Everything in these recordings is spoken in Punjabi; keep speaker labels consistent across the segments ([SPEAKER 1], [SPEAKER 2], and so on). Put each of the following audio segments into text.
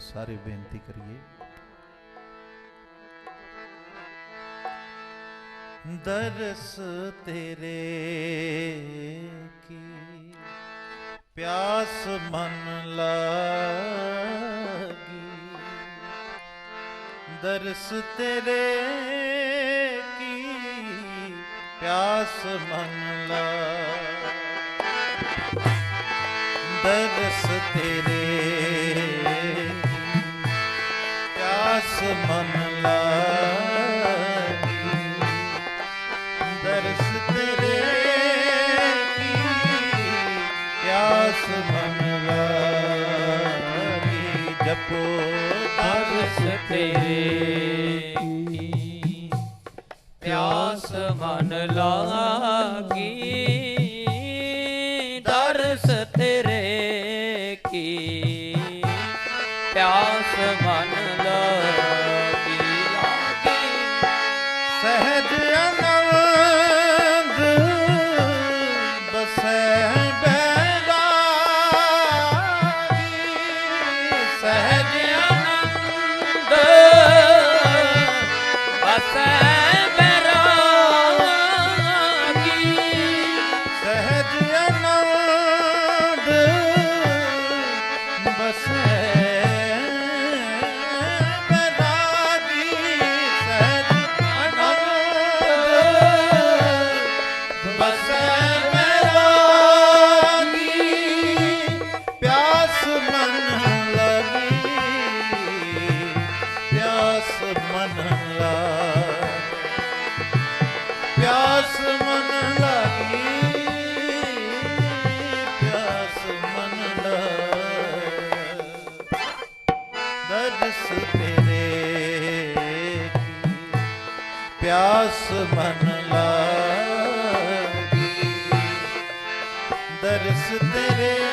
[SPEAKER 1] ਸਾਰੇ ਬੇਨਤੀ ਕਰੀਏ। ਦਰਸ ਤੇਰੇ ਕੀ, ਪਿਆਸ ਮਨ ਲਾਗੀ। ਦਰਸ ਤੇਰੇ ਕੀ, ਪਿਆਸ ਮਨ ਲਾ ਦਰਸ ਤੇਰੇ ਪਿਆਸ ਮਨ ਲਾਗੀ ਦਰਸ ਤੇਰੇ ਕੀ ਪਿਆਸ ਮਨ ਲਾਗੀ ਜਪੋ
[SPEAKER 2] ਦਰਸ ਤੇਰੇ ਪਿਆਸ ਮਨ ਲਾਗੀ।
[SPEAKER 1] ਬਸੈ ਮਨ ਲਾਗੀ। ਦਰਸ ਤੇਰੇ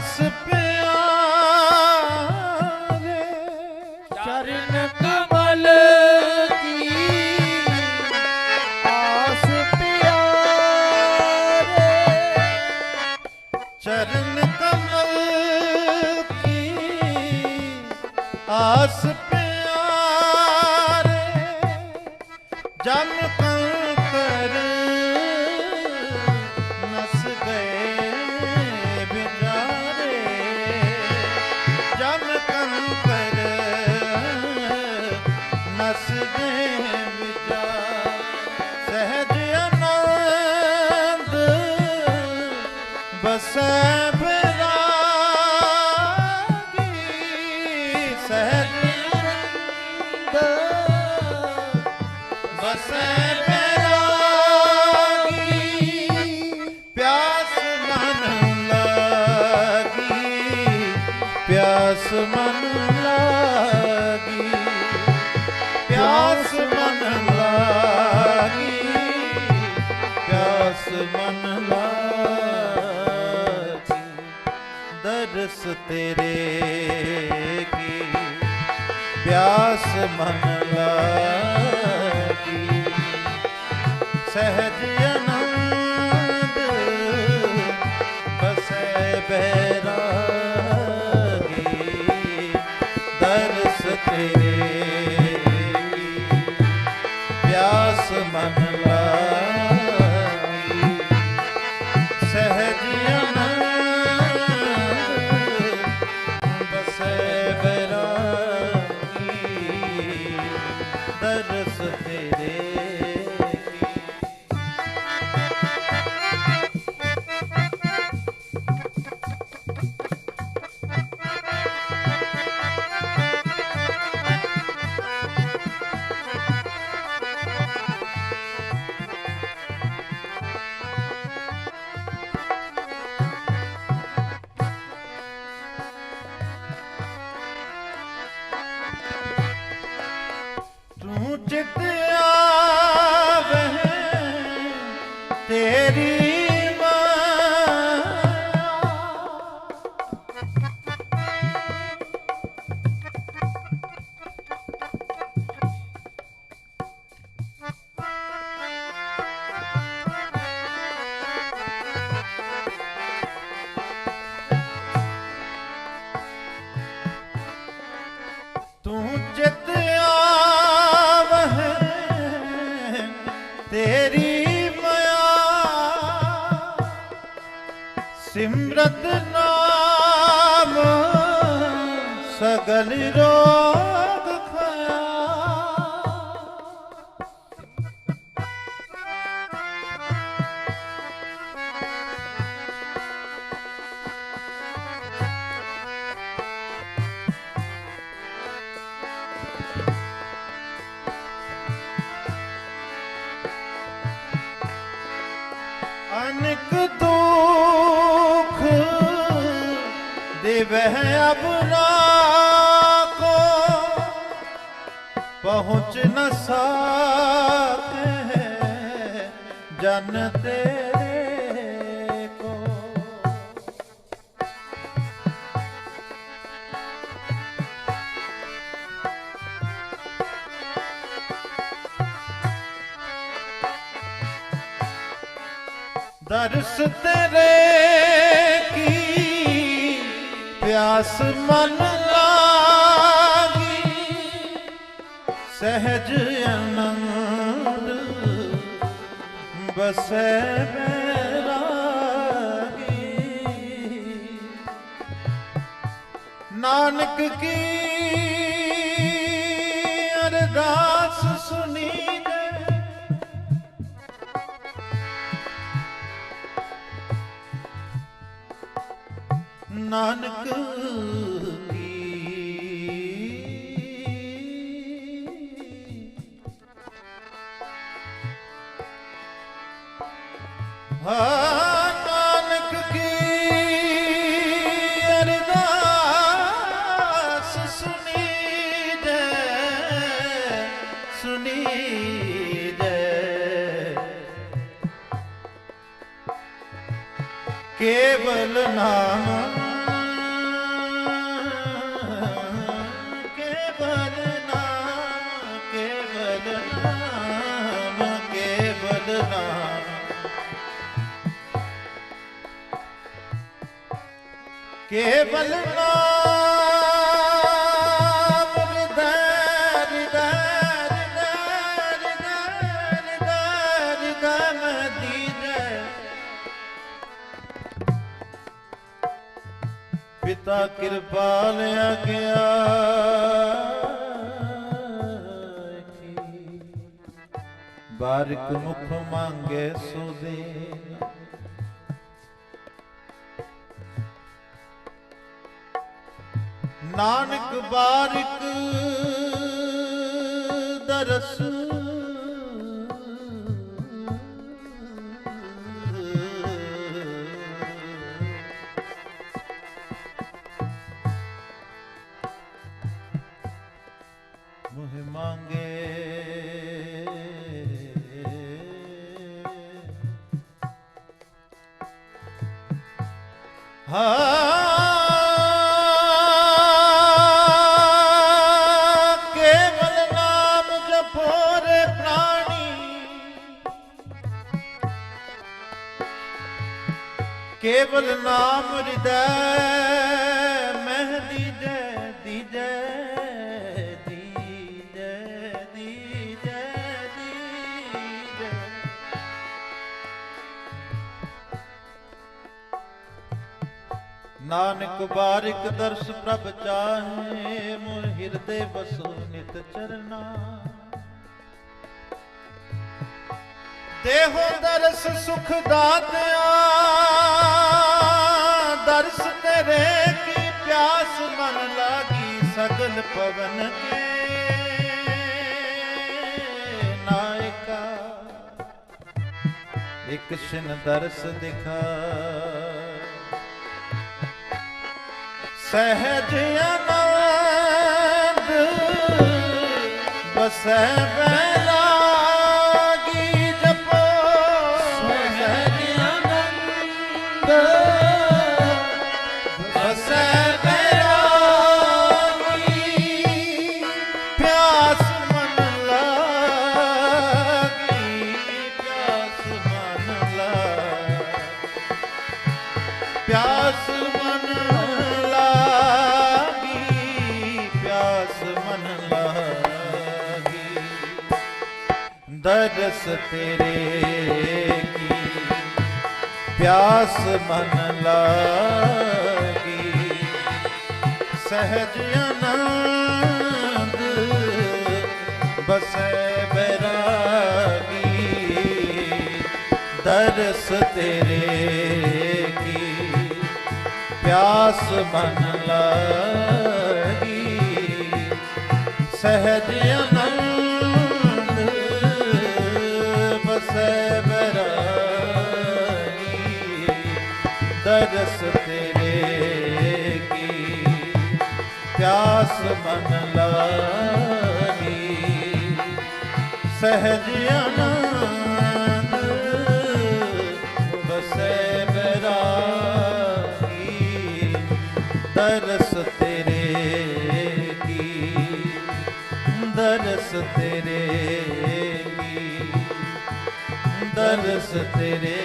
[SPEAKER 1] ਦਾਸ ਪਿਆਰੇ
[SPEAKER 2] ਚਰਨ ਕਮਲ
[SPEAKER 1] ਚਰਨ ਕਮਲ ਕੀ? ਆਸ ਪਿਆਰੇ ਜਨ ਤੇਰੇ ਕੀ? ਪਿਆਸ ਮਨ ਲਾਗੀ। ਸਹਿਜ ਆਨੰਦ ਬਸੈ ਬੈਰਾਗੀ ਦਰਸ ਤੇਰੇ चेते ਸਿਮਰਤ ਨਾਮ ਸਗਲ ਰੋਗ ਦੇਵਹਿ ਅਬ ਕੋ ਪਹੁੰਚ ਨ ਸਾਕੇ ਜਨ ਤੇਰੇ ਕੋ ਦਰਸ ਤੇਰੇ ਪਿਆਸ ਮਨ ਲਾਗੀ ਸਹਿਜ ਆਨੰਦ ਬਸੈ ਬੈਰਾਗੀ। ਨਾਨਕ ਕੀ ਅਰਦਾਸ ਸੁਣੀ ਨਾਨਕ ਕੀ? ਹਾਂ ਨਾਨਕ ਕੀ? ਅਰਦਾਸ ਸੁਣੀ ਦੇ ਸੁਣੀ ਦੇ। ਕੇਵਲ ਨਾਮ ਕੇਵਲ ਨਾਮ ਹਿਰਦੈ ਹਿਰਦੈ ਪਿਤਾ ਕਿਰਪਾਲ ਆਗਿਆ ਬਾਰਕ ਮੁਖ ਮੰਗੇ ਸੋ ਦੇ ਨਾਨਕ ਬਾਰਿਕ ਕੇਵਲ ਨਾਮ ਹਿਰਦੈ, ਮਹਿ ਦੀਜੈ ਦੀਜੈ ਦੀਜੈ ਦੀਜੈ ਦੀਜੈ। ਨਾਨਕ ਬਾਰਿਕ ਦਰਸ ਪ੍ਰਭ ਚਾਹੇ, ਮੁਰ ਹਿਰਦੇ ਬਸੋ ਨਿਤ ਚਰਨਾ। ਦੇਹੋ ਦਰਸ ਸੁਖ ਦਾਤਿਆ, ਦਰਸ ਤੇਰੇ ਕੀ ਪਿਆਸ ਮਨ ਲਾਗੀ ਸਗਲ ਪਵਨ ਕੇ। ਨਾਇਕਾ, ਇੱਕ ਛਿਨ ਦਰਸ ਦਿਖਾ। ਸਹਿਜ ਆਨੰਦ, ਬਸੈ ਬੈਰਾਗੀ ਦਰਸ ਤੇਰੇ ਕੀ? ਪਿਆਸ ਮਨ ਲਾਗੀ। ਸਹਿਜ ਆਨੰਦ ਬਸੈ ਬੈਰਾਗੀ। ਦਰਸ ਤੇਰੇ ਕੀ? ਪਿਆਸ ਮਨ ਲਾਗੀ। ਸਹਿਜ ਦਰਸ ਤੇਰੇ ਕੀ? ਪਿਆਸ ਮਨ ਲਾਗੀ। ਸਹਿਜ ਆਨੰਦ ਬਸੈ ਬੈਰਾਗੀ। ਦਰਸ ਤੇਰੇ ਕੀ? ਦਰਸ ਤੇਰੇ ਕੀ? ਦਰਸ ਤੇਰੇ